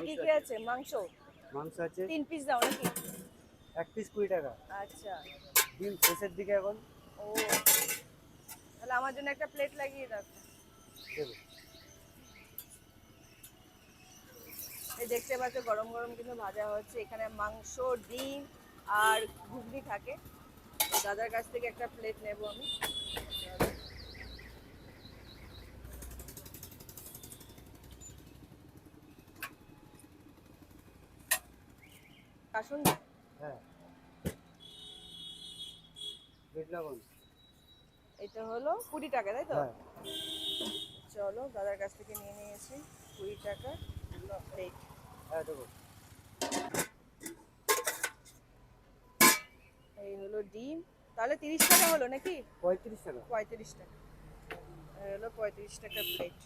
আজকে আছে? মাংস? মাংস আছে। তিন পিস দাও এক পিস কুড়ি টাকা। আচ্ছা। ডিম দিকে এখন। ও। তাহলে আমার জন্য একটা প্লেট লাগিয়ে রাখ দেখতে পাচ্ছ গরম গরম কিন্তু ভাজা হচ্ছে। এখানে মাংস ডিম আর ঘুগনি থাকে। দাদার কাছ থেকে একটা প্লেট নেব আমি। আসুন হ্যাঁ। এটা হলো কুড়ি টাকা তাই তো? হ্যাঁ। চলো দাদার কাছ থেকে নিয়ে নিয়েছি কুড়ি টাকা প্লেট এই হলো ডিম। তাহলে তিরিশ টাকা হলো নাকি? পঁয়ত্রিশ টাকা। পঁয়ত্রিশ টাকা। হলো পঁয়ত্রিশ টাকা প্লেট